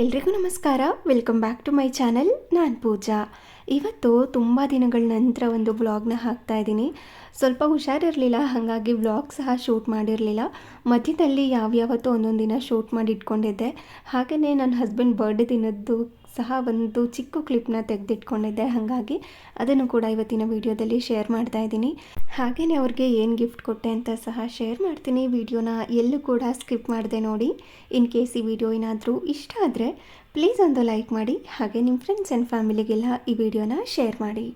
ಎಲ್ರಿಗೂ ನಮಸ್ಕಾರ. Welcome back to my channel ನಾನು ಪೂಜಾ. ಇವತ್ತು ತುಂಬ ದಿನಗಳ ನಂತರ ಒಂದು ವ್ಲಾಗ್ನ ಹಾಕ್ತಾ ಇದ್ದೀನಿ. ಸ್ವಲ್ಪ ಹುಷಾರಿರಲಿಲ್ಲ, ಹಾಗಾಗಿ ವ್ಲಾಗ್ ಸಹ ಶೂಟ್ ಮಾಡಿರಲಿಲ್ಲ. ಮಧ್ಯದಲ್ಲಿ ಯಾವ್ಯಾವತ್ತೂ ಒಂದೊಂದು ದಿನ ಶೂಟ್ ಮಾಡಿ ಇಟ್ಕೊಂಡಿದ್ದೆ ಹಾಗೆಯೇ ನನ್ನ ಹಸ್ಬೆಂಡ್ ಬರ್ಡೇ ದಿನದ್ದು ಸಹ ಒಂದು ಚಿಕ್ಕ ಕ್ಲಿಪ್ನ ತೆಗೆದಿಟ್ಕೊಂಡಿದ್ದೆ. ಹಾಗಾಗಿ ಅದನ್ನು ಕೂಡ ಇವತ್ತಿನ ವಿಡಿಯೋದಲ್ಲಿ ಶೇರ್ ಮಾಡ್ತಾ ಇದ್ದೀನಿ. ಹಾಗೇ ಅವ್ರಿಗೆ ಏನು ಗಿಫ್ಟ್ ಕೊಟ್ಟೆ ಅಂತ ಸಹ ಶೇರ್ ಮಾಡ್ತೀನಿ. ವಿಡಿಯೋನ ಎಲ್ಲೂ ಕೂಡ ಸ್ಕಿಪ್ ಮಾಡಿದೆ ನೋಡಿ. ಇನ್ ಕೇಸ್ ಈ ವಿಡಿಯೋ ಏನಾದರೂ ಇಷ್ಟ ಆದರೆ, ಪ್ಲೀಸ್ ಒಂದು ಲೈಕ್ ಮಾಡಿ. ಹಾಗೆ ನಿಮ್ಮ ಫ್ರೆಂಡ್ಸ್ ಆ್ಯಂಡ್ ಫ್ಯಾಮಿಲಿಗೆಲ್ಲ ಈ ವಿಡಿಯೋನ ಶೇರ್ ಮಾಡಿ.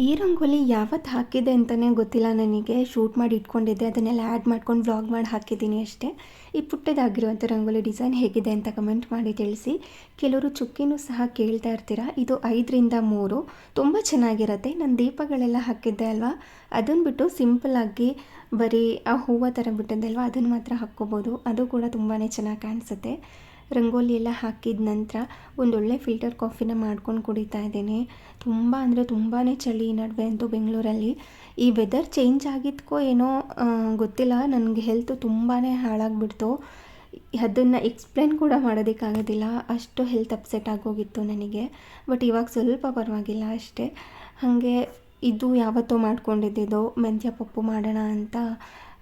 ಈ ರಂಗೋಲಿ ಯಾವತ್ತು ಹಾಕಿದೆ ಅಂತಲೇ ಗೊತ್ತಿಲ್ಲ ನನಗೆ. ಶೂಟ್ ಮಾಡಿ ಇಟ್ಕೊಂಡಿದ್ದೆ. ಅದನ್ನೆಲ್ಲ ಆ್ಯಡ್ ಮಾಡ್ಕೊಂಡು ವ್ಲಾಗ್ ಮಾಡಿ ಹಾಕಿದ್ದೀನಿ ಅಷ್ಟೇ. ಈ ಪುಟ್ಟದಾಗಿರುವಂಥ ರಂಗೋಲಿ ಡಿಸೈನ್ ಹೇಗಿದೆ ಅಂತ ಕಮೆಂಟ್ ಮಾಡಿ ತಿಳಿಸಿ. ಕೆಲವರು ಚುಕ್ಕಿನೂ ಸಹ ಕೇಳ್ತಾ ಇರ್ತೀರಾ? ಇದು ಐದರಿಂದ ಮೂರು. ತುಂಬ ಚೆನ್ನಾಗಿರುತ್ತೆ. ನಾನು ದೀಪಗಳೆಲ್ಲ ಹಾಕಿದ್ದೆ ಅಲ್ವಾ? ಅದನ್ನು ಬಿಟ್ಟು ಸಿಂಪಲ್ಲಾಗಿ ಬರೀ ಆ ಹೂವು ಥರ ಬಿಟ್ಟಿದ್ದೆ ಅಲ್ವಾ ಅದನ್ನು ಮಾತ್ರ ಹಾಕ್ಕೋಬೋದು. ಅದು ಕೂಡ ತುಂಬಾ ಚೆನ್ನಾಗಿ ಕಾಣಿಸುತ್ತೆ. ರಂಗೋಲಿ ಎಲ್ಲ ಹಾಕಿದ ನಂತರ ಒಂದೊಳ್ಳೆ ಫಿಲ್ಟರ್ ಕಾಫಿನ ಮಾಡ್ಕೊಂಡು ಕುಡಿತಾ ಇದ್ದೀನಿ. ತುಂಬ ಅಂದರೆ ತುಂಬಾ ಚಳಿ ನಡುವೆ ಅಂತೂ ಬೆಂಗಳೂರಲ್ಲಿ. ಈ ವೆದರ್ ಚೇಂಜ್ ಆಗಿದ್ಕೋ ಏನೋ ಗೊತ್ತಿಲ್ಲ. ನನಗೆ ಹೆಲ್ತ್ ತುಂಬಾ ಹಾಳಾಗಿಬಿಡ್ತು. ಅದನ್ನು ಎಕ್ಸ್ಪ್ಲೇನ್ ಕೂಡ ಮಾಡೋದಕ್ಕಾಗೋದಿಲ್ಲ. ಅಷ್ಟು ಹೆಲ್ತ್ ಅಪ್ಸೆಟ್ ಆಗೋಗಿತ್ತು ನನಗೆ. ಬಟ್ ಇವಾಗ ಸ್ವಲ್ಪ ಪರವಾಗಿಲ್ಲ ಅಷ್ಟೇ. ಹಾಗೆ ಇದು ಯಾವತ್ತೋ ಮಾಡ್ಕೊಂಡಿದ್ದಿದ್ದು ಮೆಂತ್ಯ ಪಪ್ಪು ಮಾಡೋಣ ಅಂತ.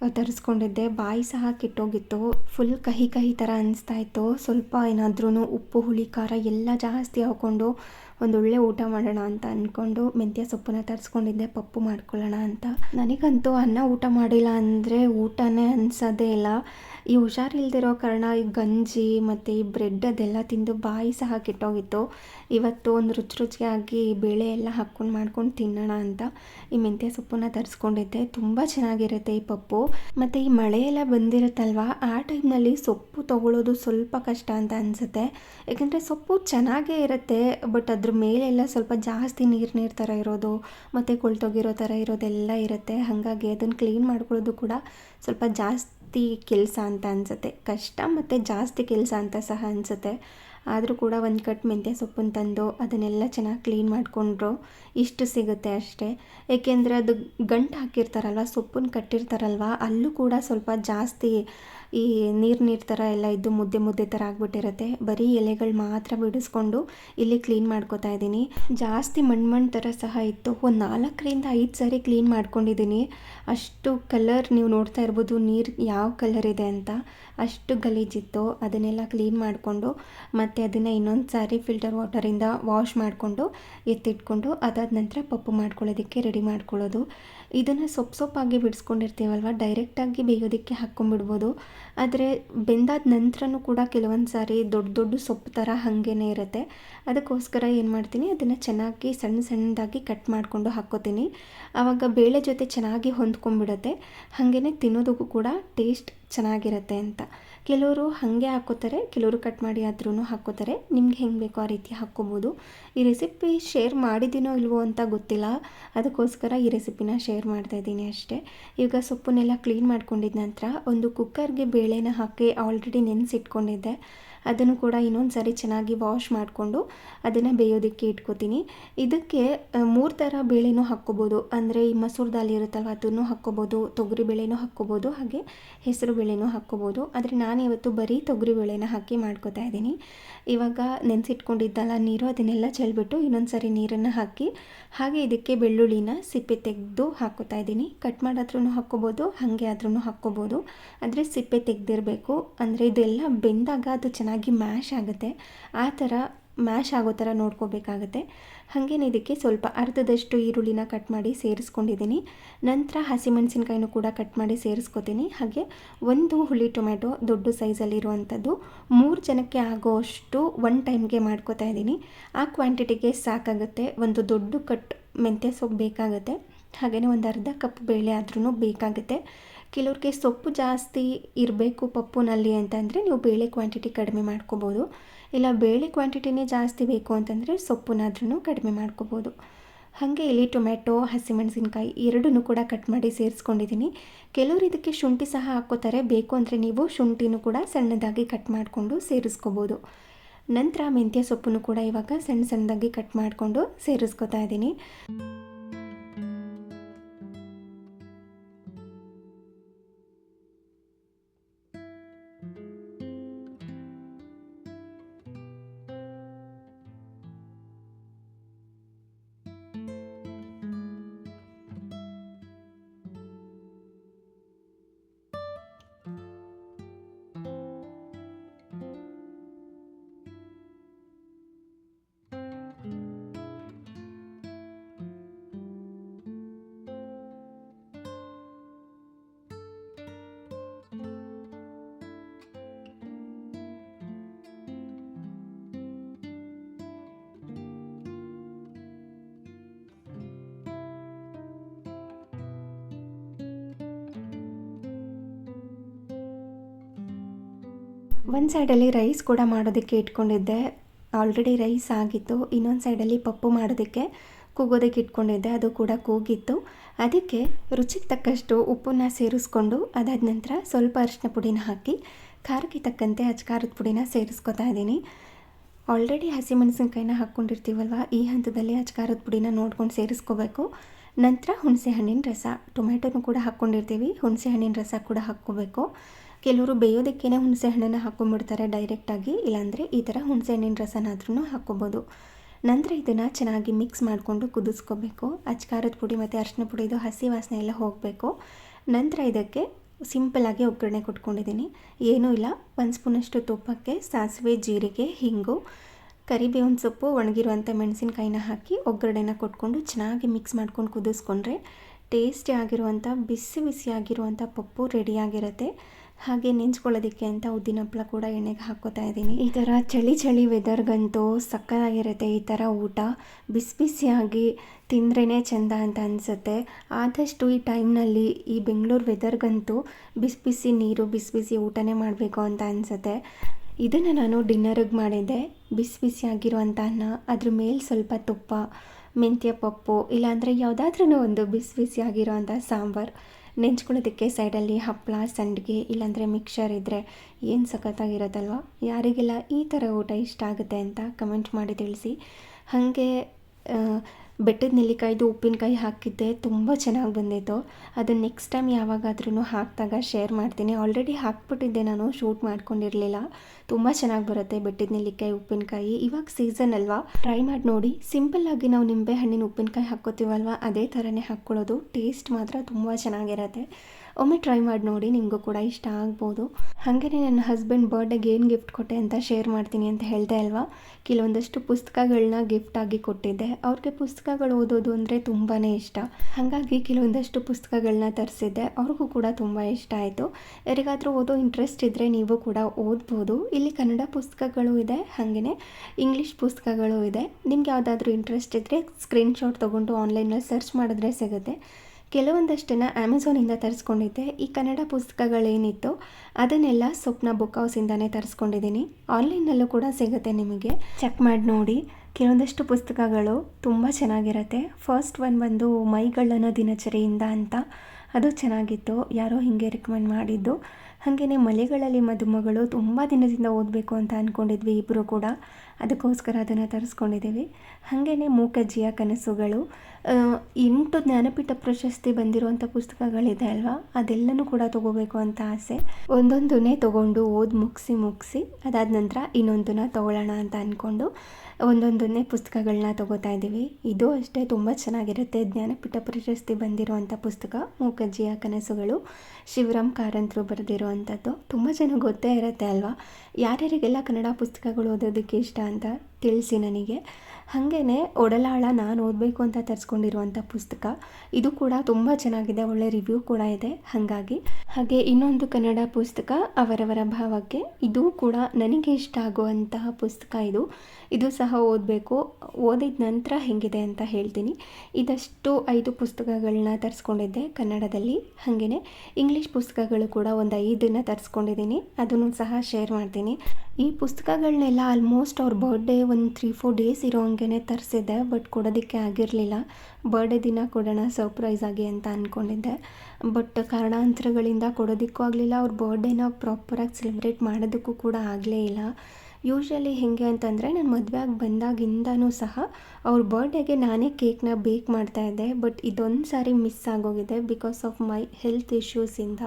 ತರಿಸ್ಕೊಂಡಿದ್ದೆ. ಬಾಯಿ ಸಹ ಕೆಟ್ಟೋಗಿತ್ತು. ಫುಲ್ ಕಹಿ ಕಹಿ ಥರ ಅನಿಸ್ತಾ ಇತ್ತು. ಸ್ವಲ್ಪ ಏನಾದ್ರೂ ಉಪ್ಪು, ಹುಳಿ, ಖಾರ ಎಲ್ಲ ಜಾಸ್ತಿ ಹಾಕ್ಕೊಂಡು ಒಂದೊಳ್ಳೆ ಊಟ ಮಾಡೋಣ ಅಂತ ಅಂದ್ಕೊಂಡು ಮೆಂತ್ಯ ಸೊಪ್ಪನ್ನ ತರಿಸ್ಕೊಂಡಿದ್ದೆ, ಪಪ್ಪು ಮಾಡ್ಕೊಳ್ಳೋಣ ಅಂತ. ನನಗಂತೂ ಅನ್ನ ಊಟ ಮಾಡಿಲ್ಲ ಅಂದರೆ ಊಟನೇ ಅನಿಸೋದೇ ಇಲ್ಲ. ಈ ಹುಷಾರಿಲ್ದಿರೋ ಕಾರಣ ಈ ಗಂಜಿ ಮತ್ತು ಈ ಬ್ರೆಡ್ ಅದೆಲ್ಲ ತಿಂದು ಬಾಯಿ ಸಹ ಕೆಟ್ಟೋಗಿತ್ತು. ಇವತ್ತು ಒಂದು ರುಚಿ ರುಚಿಯಾಗಿ ಬೇಳೆ ಎಲ್ಲ ಹಾಕ್ಕೊಂಡು ಮಾಡ್ಕೊಂಡು ತಿನ್ನೋಣ ಅಂತ ಈ ಮೆಂತ್ಯ ಸೊಪ್ಪನ್ನ ತರಿಸ್ಕೊಂಡಿದ್ದೆ. ತುಂಬ ಚೆನ್ನಾಗಿರುತ್ತೆ ಈ ಪಪ್ಪು. ಮತ್ತು ಈ ಮಳೆ ಎಲ್ಲ ಬಂದಿರುತ್ತಲ್ವ, ಆ ಟೈಮ್ನಲ್ಲಿ ಸೊಪ್ಪು ತೊಗೊಳ್ಳೋದು ಸ್ವಲ್ಪ ಕಷ್ಟ ಅಂತ ಅನಿಸುತ್ತೆ. ಯಾಕೆಂದರೆ ಸೊಪ್ಪು ಚೆನ್ನಾಗೇ ಇರುತ್ತೆ, ಬಟ್ ಅದ್ರ ಅದ್ರ ಮೇಲೆಲ್ಲ ಸ್ವಲ್ಪ ಜಾಸ್ತಿ ನೀರು ನೀರು ಥರ ಇರೋದು, ಮತ್ತು ಕೊಳ್ತೋಗಿರೋ ಥರ ಇರೋದೆಲ್ಲ ಇರುತ್ತೆ. ಹಾಗಾಗಿ ಅದನ್ನು ಕ್ಲೀನ್ ಮಾಡ್ಕೊಳ್ಳೋದು ಕೂಡ ಸ್ವಲ್ಪ ಜಾಸ್ತಿ ಕೆಲಸ ಅಂತ ಅನಿಸುತ್ತೆ. ಕಷ್ಟ ಮತ್ತು ಜಾಸ್ತಿ ಕೆಲಸ ಅಂತ ಸಹ ಅನಿಸುತ್ತೆ. ಆದರೂ ಕೂಡ ಒಂದು ಕಟ್ ಮೆಂತ್ಯ ಸೊಪ್ಪನ್ನು ತಂದು ಅದನ್ನೆಲ್ಲ ಚೆನ್ನಾಗಿ ಕ್ಲೀನ್ ಮಾಡಿಕೊಂಡ್ರು ಇಷ್ಟು ಸಿಗುತ್ತೆ ಅಷ್ಟೇ. ಏಕೆಂದರೆ ಅದು ಗಂಟು ಹಾಕಿರ್ತಾರಲ್ವ ಸೊಪ್ಪನ್ನು ಕಟ್ಟಿರ್ತಾರಲ್ವ, ಅಲ್ಲೂ ಕೂಡ ಸ್ವಲ್ಪ ಜಾಸ್ತಿ ಈ ನೀರು ನೀರು ಥರ ಎಲ್ಲ ಇದ್ದು ಮುದ್ದೆ ಮುದ್ದೆ ಥರ ಆಗಿಬಿಟ್ಟಿರುತ್ತೆ. ಬರೀ ಎಲೆಗಳು ಮಾತ್ರ ಬಿಡಿಸ್ಕೊಂಡು ಇಲ್ಲಿ ಕ್ಲೀನ್ ಮಾಡ್ಕೋತಾ ಇದ್ದೀನಿ. ಜಾಸ್ತಿ ಮಣ್ಣು ಮಣ್ಣು ಥರ ಸಹ ಇತ್ತು. ಒಂದು ನಾಲ್ಕರಿಂದ ಐದು ಸಾರಿ ಕ್ಲೀನ್ ಮಾಡ್ಕೊಂಡಿದ್ದೀನಿ. ಅಷ್ಟು ಕಲರ್ ನೀವು ನೋಡ್ತಾ ಇರ್ಬೋದು, ನೀರು ಯಾವ ಕಲರ್ ಇದೆ ಅಂತ. ಅಷ್ಟು ಗಲೀಜಿತ್ತು. ಅದನ್ನೆಲ್ಲ ಕ್ಲೀನ್ ಮಾಡಿಕೊಂಡು ಮತ್ತು ಅದನ್ನು ಇನ್ನೊಂದು ಸಾರಿ ಫಿಲ್ಟರ್ ವಾಟರಿಂದ ವಾಶ್ ಮಾಡಿಕೊಂಡು ಎತ್ತಿಟ್ಕೊಂಡು ಅದಾದ ನಂತರ ಪಪ್ಪು ಮಾಡ್ಕೊಳ್ಳೋದಕ್ಕೆ ರೆಡಿ ಮಾಡ್ಕೊಳ್ಳೋದು. ಇದನ್ನು ಸೊಪ್ಪು ಸೊಪ್ಪಾಗಿ ಬಿಡಿಸ್ಕೊಂಡಿರ್ತೀವಲ್ವ? ಡೈರೆಕ್ಟಾಗಿ ಬೇಯೋದಕ್ಕೆ ಹಾಕ್ಕೊಂಬಿಡ್ಬೋದು ಆದರೆ ಬೆಂದಾದ ನಂತರನೂ ಕೂಡ ಕೆಲವೊಂದು ಸಾರಿ ದೊಡ್ಡ ದೊಡ್ಡ ಸೊಪ್ಪು ಥರ ಹಾಗೇ ಇರುತ್ತೆ. ಅದಕ್ಕೋಸ್ಕರ ಏನು ಮಾಡ್ತೀನಿ, ಅದನ್ನು ಚೆನ್ನಾಗಿ ಸಣ್ಣ ಸಣ್ಣದಾಗಿ ಕಟ್ ಮಾಡಿಕೊಂಡು ಹಾಕ್ಕೋತೀನಿ. ಆವಾಗ ಬೇಳೆ ಜೊತೆ ಚೆನ್ನಾಗಿ ಹೊಂದ್ಕೊಂಡ್ಬಿಡುತ್ತೆ. ಹಾಗೇ ತಿನ್ನೋದಕ್ಕೂ ಕೂಡ ಟೇಸ್ಟ್ ಚೆನ್ನಾಗಿರುತ್ತೆ ಅಂತ. ಕೆಲವರು ಹಾಗೆ ಹಾಕ್ಕೋತಾರೆ ಕೆಲವರು ಕಟ್ ಮಾಡಿ ಆದ್ರೂ ಹಾಕ್ಕೋತಾರೆ ನಿಮ್ಗೆ ಹೆಂಗೆ ಬೇಕೋ ಆ ರೀತಿ ಹಾಕ್ಕೋಬೋದು ಈ ರೆಸಿಪಿ ಶೇರ್ ಮಾಡಿದ್ದೀನೋ ಇಲ್ವೋ ಅಂತ ಗೊತ್ತಿಲ್ಲ. ಅದಕ್ಕೋಸ್ಕರ ಈ ರೆಸಿಪಿನ ಶೇರ್ ಮಾಡ್ತಾ ಇದ್ದೀನಿ ಅಷ್ಟೇ. ಈಗ ಸೊಪ್ಪನ್ನೆಲ್ಲ ಕ್ಲೀನ್ ಮಾಡ್ಕೊಂಡಿದ್ದ ನಂತರ ಒಂದು ಕುಕ್ಕರ್ಗೆ ಬೇಳೆನ ಹಾಕಿ ಆಲ್ರೆಡಿ ನೆನೆಸಿಟ್ಕೊಂಡಿದ್ದೆ. ಅದನ್ನು ಕೂಡ ಇನ್ನೊಂದು ಸಾರಿ ಚೆನ್ನಾಗಿ ವಾಶ್ ಮಾಡಿಕೊಂಡು ಅದನ್ನು ಬೇಯೋದಕ್ಕೆ ಇಟ್ಕೋತೀನಿ. ಇದಕ್ಕೆ ಮೂರು ಥರ ಬೇಳೆನೂ ಹಾಕ್ಕೋಬೋದು. ಅಂದರೆ ಈ ಮಸೂರ್ ದಾಲ್ ಇರುತ್ತಲ್ವ, ಅದನ್ನು ಹಾಕ್ಕೋಬೋದು. ತೊಗರಿ ಬೇಳೆನೂ ಹಾಕ್ಕೋಬೋದು. ಹಾಗೆ ಹೆಸರು ಬೇಳೆನೂ ಹಾಕ್ಕೋಬೋದು. ಆದರೆ ನಾನು ಇವತ್ತು ಬರೀ ತೊಗರಿ ಬೇಳೆನ ಹಾಕಿ ಮಾಡ್ಕೋತಾ ಇದ್ದೀನಿ. ಇವಾಗ ನೆನೆಸಿಟ್ಕೊಂಡಿದ್ದಲ್ಲ ನೀರು, ಅದನ್ನೆಲ್ಲ ಚೆಲ್ಬಿಟ್ಟು ಇನ್ನೊಂದು ಸಾರಿ ನೀರನ್ನು ಹಾಕಿ, ಹಾಗೆ ಇದಕ್ಕೆ ಬೆಳ್ಳುಳ್ಳಿನ ಸಿಪ್ಪೆ ತೆಗೆದು ಹಾಕೋತಾ ಇದ್ದೀನಿ. ಕಟ್ ಮಾಡಾದ್ರೂ ಹಾಕ್ಕೋಬೋದು, ಹಾಗೆ ಆದ್ರೂ ಹಾಕ್ಕೋಬೋದು. ಆದರೆ ಸಿಪ್ಪೆ ತೆಗೆದಿರಬೇಕು. ಅಂದರೆ ಇದೆಲ್ಲ ಬೆಂದಾಗ ಅದು ಚೆನ್ನಾಗಿ ಮ್ಯಾಶ್ ಆಗುತ್ತೆ. ಆ ಥರ ಮ್ಯಾಶ್ ಆಗೋ ಥರ ನೋಡ್ಕೋಬೇಕಾಗತ್ತೆ. ಹಾಗೇನೆ ಇದಕ್ಕೆ ಸ್ವಲ್ಪ ಅರ್ಧದಷ್ಟು ಈರುಳ್ಳಿನ ಕಟ್ ಮಾಡಿ ಸೇರಿಸ್ಕೊಂಡಿದ್ದೀನಿ. ನಂತರ ಹಸಿಮೆಣಸಿನ್ಕಾಯಿನೂ ಕೂಡ ಕಟ್ ಮಾಡಿ ಸೇರಿಸ್ಕೊತೀನಿ. ಹಾಗೆ ಒಂದು ಹುಳಿ ಟೊಮೆಟೊ ದೊಡ್ಡ ಸೈಜಲ್ಲಿರುವಂಥದ್ದು ಮೂರು ಜನಕ್ಕೆ ಆಗೋಷ್ಟು ಒನ್ ಟೈಮ್ಗೆ ಮಾಡ್ಕೋತಾ ಇದ್ದೀನಿ. ಆ ಕ್ವಾಂಟಿಟಿಗೆ ಸಾಕಾಗುತ್ತೆ. ಒಂದು ದೊಡ್ಡ ಕಟ್ ಮೆಂತ್ಯ ಸೊಪ್ಪು ಬೇಕಾಗುತ್ತೆ. ಹಾಗೆಯೇ ಒಂದು ಅರ್ಧ ಕಪ್ ಬೇಳೆ ಆದ್ರೂ ಬೇಕಾಗುತ್ತೆ. ಕೆಲವ್ರಿಗೆ ಸೊಪ್ಪು ಜಾಸ್ತಿ ಇರಬೇಕು ಪಪ್ಪುನಲ್ಲಿ ಅಂತಂದರೆ ನೀವು ಬೇಳೆ ಕ್ವಾಂಟಿಟಿ ಕಡಿಮೆ ಮಾಡ್ಕೋಬೋದು. ಇಲ್ಲ ಬೇಳೆ ಕ್ವಾಂಟಿಟಿನೇ ಜಾಸ್ತಿ ಬೇಕು ಅಂತಂದರೆ ಸೊಪ್ಪುನಾದ್ರೂ ಕಡಿಮೆ ಮಾಡ್ಕೋಬೋದು. ಹಾಗೆ ಇಲ್ಲಿ ಟೊಮೆಟೊ ಹಸಿಮೆಣಸಿನ್ಕಾಯಿ ಎರಡನ್ನೂ ಕೂಡ ಕಟ್ ಮಾಡಿ ಸೇರಿಸ್ಕೊಂಡಿದ್ದೀನಿ. ಕೆಲವರು ಇದಕ್ಕೆ ಶುಂಠಿ ಸಹ ಹಾಕ್ಕೋತಾರೆ. ಬೇಕು ಅಂದರೆ ನೀವು ಶುಂಠಿನೂ ಕೂಡ ಸಣ್ಣದಾಗಿ ಕಟ್ ಮಾಡಿಕೊಂಡು ಸೇರಿಸ್ಕೋಬೋದು. ನಂತರ ಮೆಂತ್ಯ ಸೊಪ್ಪನ್ನು ಕೂಡ ಇವಾಗ ಸಣ್ಣ ಸಣ್ಣದಾಗಿ ಕಟ್ ಮಾಡಿಕೊಂಡು ಸೇರಿಸ್ಕೊತಾ ಇದ್ದೀನಿ. ಒಂದು ಸೈಡಲ್ಲಿ ರೈಸ್ ಕೂಡ ಮಾಡೋದಕ್ಕೆ ಇಟ್ಕೊಂಡಿದ್ದೆ. ಆಲ್ರೆಡಿ ರೈಸ್ ಆಗಿತ್ತು. ಇನ್ನೊಂದು ಸೈಡಲ್ಲಿ ಪಪ್ಪು ಮಾಡೋದಕ್ಕೆ ಕೂಗೋದಕ್ಕೆ ಇಟ್ಕೊಂಡಿದ್ದೆ. ಅದು ಕೂಡ ಕೂಗಿತ್ತು. ಅದಕ್ಕೆ ರುಚಿಗೆ ತಕ್ಕಷ್ಟು ಉಪ್ಪನ್ನ ಸೇರಿಸ್ಕೊಂಡು ಅದಾದ ನಂತರ ಸ್ವಲ್ಪ ಅರಿಶಿನ ಪುಡಿನ ಹಾಕಿ, ಖಾರಕ್ಕೆ ತಕ್ಕಂತೆ ಖಾರದ ಪುಡಿನ ಸೇರಿಸ್ಕೊತಾ ಇದ್ದೀನಿ. ಆಲ್ರೆಡಿ ಹಸಿಮೆಣಸಿನ್ಕಾಯಿನ ಹಾಕ್ಕೊಂಡಿರ್ತೀವಲ್ವ? ಈ ಹಂತದಲ್ಲಿ ಖಾರದ ಪುಡಿನ ನೋಡ್ಕೊಂಡು ಸೇರಿಸ್ಕೋಬೇಕು. ನಂತರ ಹುಣಸೆ ಹಣ್ಣಿನ ರಸ. ಟೊಮೆಟೊನೂ ಕೂಡ ಹಾಕ್ಕೊಂಡಿರ್ತೀವಿ. ಹುಣಸೆ ಹಣ್ಣಿನ ರಸ ಕೂಡ ಹಾಕ್ಕೋಬೇಕು. ಕೆಲವರು ಬೇಯೋದಕ್ಕೇ ಹುಣಸೆ ಹಣ್ಣನ್ನು ಹಾಕ್ಕೊಂಬಿಡ್ತಾರೆ ಡೈರೆಕ್ಟಾಗಿ, ಇಲ್ಲಾಂದರೆ ಈ ಥರ ಹುಣಸೆ ಹಣ್ಣಿನ ರಸನಾದ್ರೂ ಹಾಕ್ಕೋಬೋದು ನಂತರ ಇದನ್ನು ಚೆನ್ನಾಗಿ ಮಿಕ್ಸ್ ಮಾಡಿಕೊಂಡು ಕುದಿಸ್ಕೋಬೇಕು. ಅಚ್ಕಾರದ ಪುಡಿ ಮತ್ತು ಅರಿಶಿನ ಪುಡಿದು ಹಸಿ ವಾಸನೆ ಎಲ್ಲ ಹೋಗಬೇಕು. ನಂತರ ಇದಕ್ಕೆ ಸಿಂಪಲಾಗಿ ಒಗ್ಗರಣೆ ಕೊಟ್ಕೊಂಡಿದ್ದೀನಿ. ಏನೂ ಇಲ್ಲ, ಒಂದು ಸ್ಪೂನಷ್ಟು ತುಪ್ಪಕ್ಕೆ, ಸಾಸಿವೆ, ಜೀರಿಗೆ, ಹಿಂಗು, ಕರಿಬೇವಿನ ಸೊಪ್ಪು ಒಣಗಿರುವಂಥ ಮೆಣಸಿನ್ಕಾಯಿನ ಹಾಕಿ ಒಗ್ಗರಣೆನ ಕೊಟ್ಕೊಂಡು ಚೆನ್ನಾಗಿ ಮಿಕ್ಸ್ ಮಾಡ್ಕೊಂಡು ಕುದಿಸ್ಕೊಂಡ್ರೆ ಟೇಸ್ಟಿ ಆಗಿರುವಂಥ ಬಿಸಿ ಬಿಸಿ ಆಗಿರುವಂಥ ಪಪ್ಪು ರೆಡಿಯಾಗಿರುತ್ತೆ ಹಾಗೆ ನೆಂಚ್ಕೊಳ್ಳೋದಕ್ಕೆ ಅಂತ ಉದ್ದಿನ ಹಪ್ಪಳ ಕೂಡ ಎಣ್ಣೆಗೆ ಹಾಕೋತಾ ಇದ್ದೀನಿ. ಈ ಥರ ಚಳಿ ಚಳಿ ವೆದರ್ಗಂತೂ ಸಕ್ಕತ್ತಾಗಿರುತ್ತೆ ಈ ಥರ ಊಟ. ಬಿಸಿ ಬಿಸಿಯಾಗಿ ತಿಂದ್ರೇ ಚೆಂದ ಅಂತ ಅನಿಸುತ್ತೆ. ಆದಷ್ಟು ಈ ಟೈಮ್ನಲ್ಲಿ ಈ ಬೆಂಗಳೂರು ವೆದರ್ಗಂತೂ ಬಿಸಿ ಬಿಸಿ ನೀರು, ಬಿಸಿ ಬಿಸಿ ಊಟನೇ ಮಾಡಬೇಕು ಅಂತ ಅನಿಸುತ್ತೆ. ಇದನ್ನು ನಾನು ಡಿನ್ನರಿಗೆ ಮಾಡಿದ್ದೆ. ಬಿಸಿ ಬಿಸಿಯಾಗಿರುವಂಥ ಅನ್ನ, ಅದ್ರ ಮೇಲೆ ಸ್ವಲ್ಪ ತುಪ್ಪ, ಮೆಂತ್ಯ ಪಪ್ಪು, ಇಲ್ಲಾಂದರೆ ಯಾವುದಾದ್ರೂ ಒಂದು ಬಿಸಿ ಬಿಸಿಯಾಗಿರುವಂಥ ಸಾಂಬಾರು. ನೆಂಚ್ಕೊಳ್ಳೋದಕ್ಕೆ ಸೈಡಲ್ಲಿ ಹಪ್ಪಳ ಸಂಡಿಗೆ, ಇಲ್ಲಾಂದರೆ ಮಿಕ್ಸರ್ ಇದ್ದರೆ ಏನು ಸಖತ್ತಾಗಿರೋದಲ್ವ ಯಾರಿಗೆಲ್ಲ ಈ ಥರ ಊಟ ಇಷ್ಟ ಆಗುತ್ತೆ ಅಂತ ಕಮೆಂಟ್ ಮಾಡಿ ತಿಳಿಸಿ. ಹಾಗೆ ಬೆಟ್ಟದ ನೆಲ್ಲಿಕಾಯ್ದು ಉಪ್ಪಿನಕಾಯಿ ಹಾಕಿದ್ದೆ. ತುಂಬ ಚೆನ್ನಾಗಿ ಬಂದಿತ್ತು. ಅದನ್ನು ನೆಕ್ಸ್ಟ್ ಟೈಮ್ ಯಾವಾಗಾದ್ರೂ ಹಾಕಿದಾಗ ಶೇರ್ ಮಾಡ್ತೀನಿ. ಆಲ್ರೆಡಿ ಹಾಕ್ಬಿಟ್ಟಿದ್ದೆ ನಾನು ಶೂಟ್ ಮಾಡ್ಕೊಂಡಿರಲಿಲ್ಲ. ತುಂಬ ಚೆನ್ನಾಗಿ ಬರುತ್ತೆ ಬೆಟ್ಟದ ನೆಲ್ಲಿಕಾಯಿ, ಉಪ್ಪಿನಕಾಯಿ. ಇವಾಗ ಸೀಸನ್ ಅಲ್ವಾ? ಟ್ರೈ ಮಾಡಿ ನೋಡಿ. ಸಿಂಪಲ್ಲಾಗಿ ನಾವು ನಿಂಬೆ ಹಣ್ಣಿನ ಉಪ್ಪಿನಕಾಯಿ ಹಾಕ್ಕೋತೀವಲ್ವ? ಅದೇ ಥರನೇ ಹಾಕ್ಕೊಳ್ಳೋದು. ಟೇಸ್ಟ್ ಮಾತ್ರ ತುಂಬ ಚೆನ್ನಾಗಿರುತ್ತೆ. ಒಮ್ಮೆ ಟ್ರೈ ಮಾಡಿ ನೋಡಿ, ನಿಮಗೂ ಕೂಡ ಇಷ್ಟ ಆಗ್ಬೋದು. ಹಾಗೆಯೇ ನನ್ನ ಹಸ್ಬೆಂಡ್ ಬರ್ಡೇಗೆ ಏನು ಗಿಫ್ಟ್ ಕೊಟ್ಟೆ ಅಂತ ಶೇರ್ ಮಾಡ್ತೀನಿ ಅಂತ ಹೇಳ್ದೆ ಅಲ್ವಾ? ಕೆಲವೊಂದಷ್ಟು ಪುಸ್ತಕಗಳನ್ನ ಗಿಫ್ಟ್ ಆಗಿ ಕೊಟ್ಟಿದ್ದೆ. ಅವ್ರಿಗೆ ಪುಸ್ತಕಗಳು ಓದೋದು ಅಂದರೆ ತುಂಬಾ ಇಷ್ಟ. ಹಾಗಾಗಿ ಕೆಲವೊಂದಷ್ಟು ಪುಸ್ತಕಗಳನ್ನ ತರಿಸಿದ್ದೆ. ಅವ್ರಿಗೂ ಕೂಡ ತುಂಬ ಇಷ್ಟ ಆಯಿತು. ಯಾರಿಗಾದರೂ ಓದೋ ಇಂಟ್ರೆಸ್ಟ್ ಇದ್ದರೆ ನೀವು ಕೂಡ ಓದ್ಬೋದು. ಇಲ್ಲಿ ಕನ್ನಡ ಪುಸ್ತಕಗಳು ಇದೆ ಹಾಗೆಯೇ ಇಂಗ್ಲೀಷ್ ಪುಸ್ತಕಗಳು ಇದೆ. ನಿಮ್ಗೆ ಯಾವುದಾದ್ರೂ ಇಂಟ್ರೆಸ್ಟ್ ಇದ್ದರೆ ಸ್ಕ್ರೀನ್ಶಾಟ್ ತೊಗೊಂಡು ಆನ್ಲೈನಲ್ಲಿ ಸರ್ಚ್ ಮಾಡಿದ್ರೆ ಸಿಗುತ್ತೆ. ಕೆಲವೊಂದಷ್ಟನ್ನು ಅಮೆಝಾನಿಂದ ತರಿಸ್ಕೊಂಡಿದ್ದೆ. ಈ ಕನ್ನಡ ಪುಸ್ತಕಗಳೇನಿತ್ತು ಅದನ್ನೆಲ್ಲ ಸ್ವಪ್ನ ಬುಕ್ ಹೌಸಿಂದನೇ ತರಿಸ್ಕೊಂಡಿದ್ದೀನಿ. ಆನ್ಲೈನಲ್ಲೂ ಕೂಡ ಸಿಗುತ್ತೆ ನಿಮಗೆ. ಚೆಕ್ ಮಾಡಿ ನೋಡಿ. ಕೆಲವೊಂದಷ್ಟು ಪುಸ್ತಕಗಳು ತುಂಬ ಚೆನ್ನಾಗಿರುತ್ತೆ. ಫಸ್ಟ್ ಒನ್ ಬಂದು ಮೈಗಳ್ಳನ ದಿನಚರಿಯಿಂದ ಅಂತ. ಅದು ಚೆನ್ನಾಗಿತ್ತು. ಯಾರೋ ಹೀಗೆ ರಿಕಮೆಂಡ್ ಮಾಡಿದ್ದು. ಹಾಗೆಯೇ ಮಲೆಗಳಲ್ಲಿ ಮದುಮಗಳು ತುಂಬ ದಿನದಿಂದ ಓದಬೇಕು ಅಂತ ಅಂದ್ಕೊಂಡಿದ್ವಿ ಇಬ್ಬರು ಕೂಡ. ಅದಕ್ಕೋಸ್ಕರ ಅದನ್ನು ತರಿಸ್ಕೊಂಡಿದ್ದೀವಿ. ಹಾಗೆಯೇ ಮೂಕಜ್ಜಿಯ ಕನಸುಗಳು. ಎಂಟು ಜ್ಞಾನಪೀಠ ಪ್ರಶಸ್ತಿ ಬಂದಿರುವಂಥ ಪುಸ್ತಕಗಳಿದೆ ಅಲ್ವಾ? ಅದೆಲ್ಲನೂ ಕೂಡ ತೊಗೋಬೇಕು ಅಂತ ಆಸೆ. ಒಂದೊಂದನ್ನೇ ತೊಗೊಂಡು ಓದಿ ಮುಗಿಸಿ ಮುಗಿಸಿ, ಅದಾದ ನಂತರ ಇನ್ನೊಂದನ್ನ ತೊಗೊಳ್ಳೋಣ ಅಂತ ಅಂದ್ಕೊಂಡು ಒಂದೊಂದನ್ನೇ ಪುಸ್ತಕಗಳನ್ನ ತೊಗೋತಾ ಇದ್ದೀವಿ. ಇದು ಅಷ್ಟೇ, ತುಂಬ ಚೆನ್ನಾಗಿರುತ್ತೆ. ಜ್ಞಾನಪೀಠ ಪ್ರಶಸ್ತಿ ಬಂದಿರುವಂಥ ಪುಸ್ತಕ, ಮೂಕಜ್ಜಿಯ ಕನಸುಗಳು, ಶಿವರಾಮ್ ಕಾರಂತರು ಬರೆದಿರುವಂಥದ್ದು. ತುಂಬ ಜನ ಗೊತ್ತೇ ಇರುತ್ತೆ ಅಲ್ವಾ? ಯಾರ್ಯಾರಿಗೆಲ್ಲ ಕನ್ನಡ ಪುಸ್ತಕಗಳು ಓದೋದಕ್ಕೆ ಇಷ್ಟ ಅಂತ ತಿಳಿಸಿ ನನಗೆ. ಹಾಗೆಯೇ ಒಡಲಾಳ ನಾನು ಓದಬೇಕು ಅಂತ ತರಿಸ್ಕೊಂಡಿರುವಂಥ ಪುಸ್ತಕ. ಇದು ಕೂಡ ತುಂಬ ಚೆನ್ನಾಗಿದೆ, ಒಳ್ಳೆ ರಿವ್ಯೂ ಕೂಡ ಇದೆ. ಹಾಗಾಗಿ ಹಾಗೆ ಇನ್ನೊಂದು ಕನ್ನಡ ಪುಸ್ತಕ, ಅವರವರ ಭಾವಕ್ಕೆ. ಇದು ಕೂಡ ನನಗೆ ಇಷ್ಟ ಆಗುವಂತಹ ಪುಸ್ತಕ ಇದು. ಇದು ಸಹ ಓದಬೇಕು. ಓದಿದ ನಂತರ ಹೇಗಿದೆ ಅಂತ ಹೇಳ್ತೀನಿ. ಇದಷ್ಟು ಐದು ಪುಸ್ತಕಗಳನ್ನ ತರಿಸ್ಕೊಂಡಿದ್ದೆ ಕನ್ನಡದಲ್ಲಿ. ಹಾಗೆಯೇ ಇಂಗ್ಲೀಷ್ ಪುಸ್ತಕಗಳು ಕೂಡ ಒಂದು ಐದನ್ನು ತರಿಸ್ಕೊಂಡಿದ್ದೀನಿ. ಅದನ್ನು ಸಹ ಶೇರ್ ಮಾಡ್ತೀನಿ. ಈ ಪುಸ್ತಕಗಳನ್ನೆಲ್ಲ ಆಲ್ಮೋಸ್ಟ್ ಅವ್ರ ಬರ್ಡೇ ಒಂದು ತ್ರೀ ಫೋರ್ ಡೇಸ್ ಇರೋ ಹಂಗೆ ತರಿಸಿದ್ದೆ ಬಟ್ ಕೊಡೋದಕ್ಕೆ ಆಗಿರಲಿಲ್ಲ. ಬರ್ಡೇ ದಿನ ಕೊಡೋಣ ಸರ್ಪ್ರೈಸ್ ಆಗಿ ಅಂತ ಅಂದ್ಕೊಂಡಿದ್ದೆ ಬಟ್ ಕಾರಣಾಂತರಗಳಿಂದ ಕೊಡೋದಕ್ಕೂ ಆಗಲಿಲ್ಲ, ಅವ್ರ ಬರ್ಡೇನ ಪ್ರಾಪರಾಗಿ ಸೆಲೆಬ್ರೇಟ್ ಮಾಡೋದಕ್ಕೂ ಕೂಡ ಆಗಲೇ ಇಲ್ಲ. ಯೂಶ್ವಲಿ ಹೇಗೆ ಅಂತಂದರೆ ನಾನು ಮದುವೆಯಾಗಿ ಬಂದಾಗಿಂದನೂ ಸಹ ಅವ್ರ ಬರ್ಡೇಗೆ ನಾನೇ ಕೇಕ್ನ ಬೇಕ್ ಮಾಡ್ತಾಯಿದ್ದೆ ಬಟ್ ಇದೊಂದು ಸಾರಿ ಮಿಸ್ ಆಗೋಗಿದೆ ಬಿಕಾಸ್ ಆಫ್ ಮೈ ಹೆಲ್ತ್ ಇಶ್ಯೂಸಿಂದ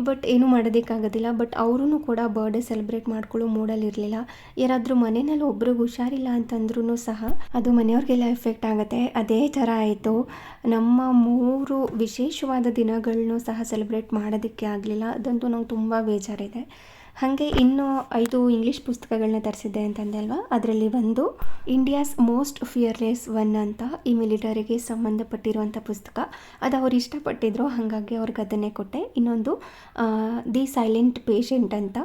ಬಟ್ ಏನೂ ಮಾಡೋದಕ್ಕಾಗೋದಿಲ್ಲ. ಬಟ್ ಅವರೂ ಕೂಡ ಬರ್ಡೇ ಸೆಲೆಬ್ರೇಟ್ ಮಾಡ್ಕೊಳ್ಳೋ ಮೂಡಲ್ಲಿ ಇರಲಿಲ್ಲ. ಯಾರಾದರೂ ಮನೆಯಲ್ಲಿ ಒಬ್ರಿಗೆ ಹುಷಾರಿಲ್ಲ ಅಂತಂದ್ರೂ ಸಹ ಅದು ಮನೆಯವ್ರಿಗೆಲ್ಲ ಎಫೆಕ್ಟ್ ಆಗುತ್ತೆ. ಅದೇ ಥರ ಆಯಿತು. ನಮ್ಮ ಮೂರು ವಿಶೇಷವಾದ ದಿನಗಳನ್ನೂ ಸಹ ಸೆಲೆಬ್ರೇಟ್ ಮಾಡೋದಕ್ಕೆ ಆಗಲಿಲ್ಲ. ಅದಂತೂ ನಂಗೆ ತುಂಬ ಬೇಜಾರಿದೆ. ಹಾಗೆ ಇನ್ನೂ ಐದು ಇಂಗ್ಲೀಷ್ ಪುಸ್ತಕಗಳನ್ನ ತರಿಸಿದ್ದೆ ಅಂತಂದೆ ಅಲ್ವಾ? ಅದರಲ್ಲಿ ಒಂದು ಇಂಡಿಯಾಸ್ ಮೋಸ್ಟ್ ಫಿಯರ್ಲೆಸ್ ಒನ್ ಅಂತ ಈ ಮಿಲಿಟರಿಗೆ ಸಂಬಂಧಪಟ್ಟಿರುವಂಥ ಪುಸ್ತಕ. ಅದು ಅವ್ರು ಇಷ್ಟಪಟ್ಟಿದ್ರು, ಹಾಗಾಗಿ ಅವ್ರಿಗೆ ಅದನ್ನೇ ಕೊಟ್ಟೆ. ಇನ್ನೊಂದು ದಿ ಸೈಲೆಂಟ್ ಪೇಷೆಂಟ್ ಅಂತ.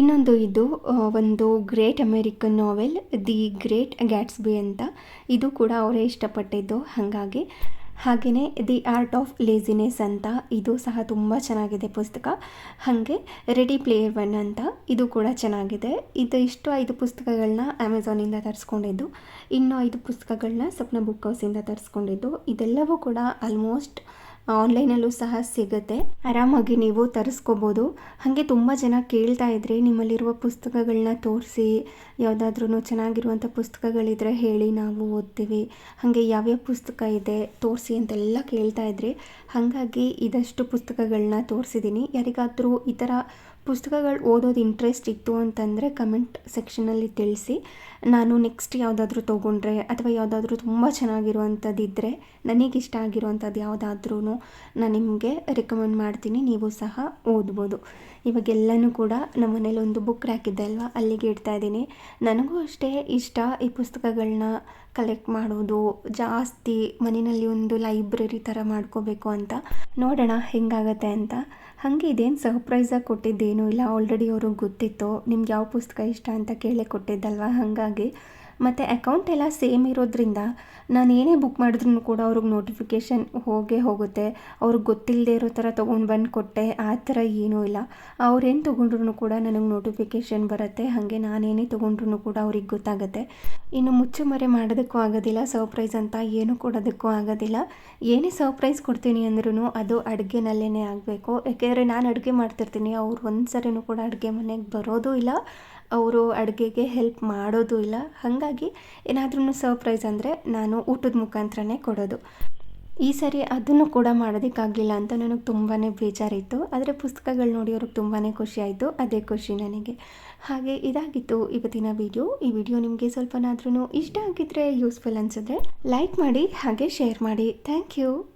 ಇನ್ನೊಂದು ಇದು ಒಂದು great American novel the great Gatsby ಅಂತ. ಇದು ಕೂಡ ಅವರೇ ಇಷ್ಟಪಟ್ಟಿದ್ದು, ಹಾಗಾಗಿ ಹಾಗೆಯೇ ದಿ ಆರ್ಟ್ ಆಫ್ ಲೇಸಿನೆಸ್ ಅಂತ ಇದು ಸಹ ತುಂಬ ಚೆನ್ನಾಗಿದೆ ಪುಸ್ತಕ. ಹಾಗೆ ರೆಡಿ ಪ್ಲೇಯರ್ ಒನ್ ಅಂತ ಇದು ಕೂಡ ಚೆನ್ನಾಗಿದೆ. ಇದು ಇಷ್ಟು ಐದು ಪುಸ್ತಕಗಳನ್ನ ಅಮೆಝಾನಿಂದ ತರಿಸ್ಕೊಂಡಿದ್ದು. ಇನ್ನೂ ಐದು ಪುಸ್ತಕಗಳನ್ನ ಸ್ವಪ್ನ ಬುಕ್ ಹೌಸಿಂದ ತರಿಸ್ಕೊಂಡಿದ್ದು. ಇದೆಲ್ಲವೂ ಕೂಡ ಆಲ್ಮೋಸ್ಟ್ ಆನ್ಲೈನಲ್ಲೂ ಸಹ ಸಿಗುತ್ತೆ. ಆರಾಮಾಗಿ ನೀವು ತರಿಸ್ಕೋಬೋದು. ಹಾಗೆ ತುಂಬ ಜನ ಕೇಳ್ತಾ ಇದ್ರಿ ನಿಮ್ಮಲ್ಲಿರುವ ಪುಸ್ತಕಗಳನ್ನ ತೋರಿಸಿ ಯಾವುದಾದ್ರೂ ಚೆನ್ನಾಗಿರುವಂಥ ಪುಸ್ತಕಗಳಿದ್ರೆ ಹೇಳಿ ನಾವು ಓದ್ತೀವಿ. ಹಾಗೆ ಯಾವ್ಯಾವ ಪುಸ್ತಕ ಇದೆ ತೋರಿಸಿ ಅಂತೆಲ್ಲ ಕೇಳ್ತಾ ಇದ್ರಿ, ಹಾಗಾಗಿ ಇದಷ್ಟು ಪುಸ್ತಕಗಳನ್ನ ತೋರಿಸಿದ್ದೀನಿ. ಯಾರಿಗಾದರೂ ಈ ಥರ ಪುಸ್ತಕಗಳು ಓದೋದು ಇಂಟ್ರೆಸ್ಟ್ ಇತ್ತು ಅಂತಂದರೆ ಕಮೆಂಟ್ ಸೆಕ್ಷನಲ್ಲಿ ತಿಳಿಸಿ. ನಾನು ನೆಕ್ಸ್ಟ್ ಯಾವುದಾದ್ರೂ ತೊಗೊಂಡ್ರೆ ಅಥವಾ ಯಾವುದಾದ್ರೂ ತುಂಬ ಚೆನ್ನಾಗಿರುವಂಥದ್ದಿದ್ದರೆ ನನಗಿಷ್ಟ ಆಗಿರುವಂಥದ್ದು ಯಾವುದಾದ್ರೂ ನಾನು ನಿಮಗೆ ರೆಕಮೆಂಡ್ ಮಾಡ್ತೀನಿ, ನೀವು ಸಹ ಓದ್ಬೋದು. ಇವಾಗೆಲ್ಲನೂ ಕೂಡ ನಮ್ಮ ಮನೇಲಿ ಒಂದು ಬುಕ್ ರ್ಯಾಕ್ ಇದೆ ಅಲ್ವಾ? ಅಲ್ಲಿಗೆ ಇಡ್ತಾ ಇದ್ದೀನಿ. ನನಗೂ ಅಷ್ಟೇ ಇಷ್ಟ ಈ ಪುಸ್ತಕಗಳನ್ನ ಕಲೆಕ್ಟ್ ಮಾಡೋದು, ಜಾಸ್ತಿ ಮನೆಯಲ್ಲಿ ಒಂದು ಲೈಬ್ರರಿ ಥರ ಮಾಡ್ಕೋಬೇಕು ಅಂತ. ನೋಡೋಣ ಹೆಂಗಾಗತ್ತೆ ಅಂತ. ಹಾಗೆ ಇದೇನು ಸರ್ಪ್ರೈಸಾಗಿ ಕೊಟ್ಟಿದ್ದೇನು ಇಲ್ಲ. ಆಲ್ರೆಡಿ ಅವ್ರಿಗೆ ಗೊತ್ತಿತ್ತು. ನಿಮ್ಗೆ ಯಾವ ಪುಸ್ತಕ ಇಷ್ಟ ಅಂತ ಕೇಳಿ ಕೊಟ್ಟಿದ್ದಲ್ವ? ಹಾಗಾಗಿ ಮತ್ತು ಅಕೌಂಟ್ ಎಲ್ಲ ಸೇಮ್ ಇರೋದ್ರಿಂದ ನಾನು ಏನೇ ಬುಕ್ ಮಾಡಿದ್ರು ಕೂಡ ಅವ್ರಿಗೆ ನೋಟಿಫಿಕೇಷನ್ ಹೋಗೇ ಹೋಗುತ್ತೆ. ಅವ್ರಿಗೆ ಗೊತ್ತಿಲ್ಲದೆ ಇರೋ ಥರ ತೊಗೊಂಡು ಬಂದು ಕೊಟ್ಟೆ, ಆ ಥರ ಏನೂ ಇಲ್ಲ. ಅವ್ರೇನು ತೊಗೊಂಡ್ರು ಕೂಡ ನನಗೆ ನೋಟಿಫಿಕೇಷನ್ ಬರುತ್ತೆ, ಹಾಗೆ ನಾನೇನೇ ತೊಗೊಂಡ್ರು ಕೂಡ ಅವ್ರಿಗೆ ಗೊತ್ತಾಗುತ್ತೆ. ಇನ್ನು ಮುಚ್ಚುಮರೆ ಮಾಡೋದಕ್ಕೂ ಆಗೋದಿಲ್ಲ ಸರ್ಪ್ರೈಸ್ ಅಂತ ಏನೂ ಕೊಡೋದಕ್ಕೂ ಆಗೋದಿಲ್ಲ. ಏನೇ ಸರ್ಪ್ರೈಸ್ ಕೊಡ್ತೀನಿ ಅಂದ್ರೂ ಅದು ಅಡುಗೆನಲ್ಲೇ ಆಗಬೇಕು. ಯಾಕೆಂದರೆ ನಾನು ಅಡುಗೆ ಮಾಡ್ತಿರ್ತೀನಿ, ಅವ್ರು ಒಂದು ಕೂಡ ಅಡುಗೆ ಮನೆಗೆ ಬರೋದು ಇಲ್ಲ. ಅವರು ಅಡುಗೆಗೆ ಹೆಲ್ಪ್ ಮಾಡೋದು ಇಲ್ಲ. ಹಾಗಾಗಿ ಏನಾದ್ರೂ ಸರ್ಪ್ರೈಸ್ ಅಂದರೆ ನಾನು ಊಟದ ಮುಖಾಂತರನೇ ಕೊಡೋದು. ಈ ಸರಿ ಅದನ್ನು ಕೂಡ ಮಾಡೋದಕ್ಕಾಗಲಿಲ್ಲ ಅಂತ ನನಗೆ ತುಂಬಾ ಬೇಜಾರಿತ್ತು. ಆದರೆ ಪುಸ್ತಕಗಳು ನೋಡಿ ಅವ್ರಿಗೆ ತುಂಬಾ ಖುಷಿ ಆಯಿತು. ಅದೇ ಖುಷಿ ನನಗೆ. ಹಾಗೆ ಇದಾಗಿತ್ತು ಇವತ್ತಿನ ವಿಡಿಯೋ ಈ ವಿಡಿಯೋ ನಿಮಗೆ ಸ್ವಲ್ಪನಾದ್ರೂ ಇಷ್ಟ ಆಗಿದ್ದರೆ ಯೂಸ್ಫುಲ್ ಅನಿಸಿದ್ರೆ ಲೈಕ್ ಮಾಡಿ ಹಾಗೆ ಶೇರ್ ಮಾಡಿ. Thank you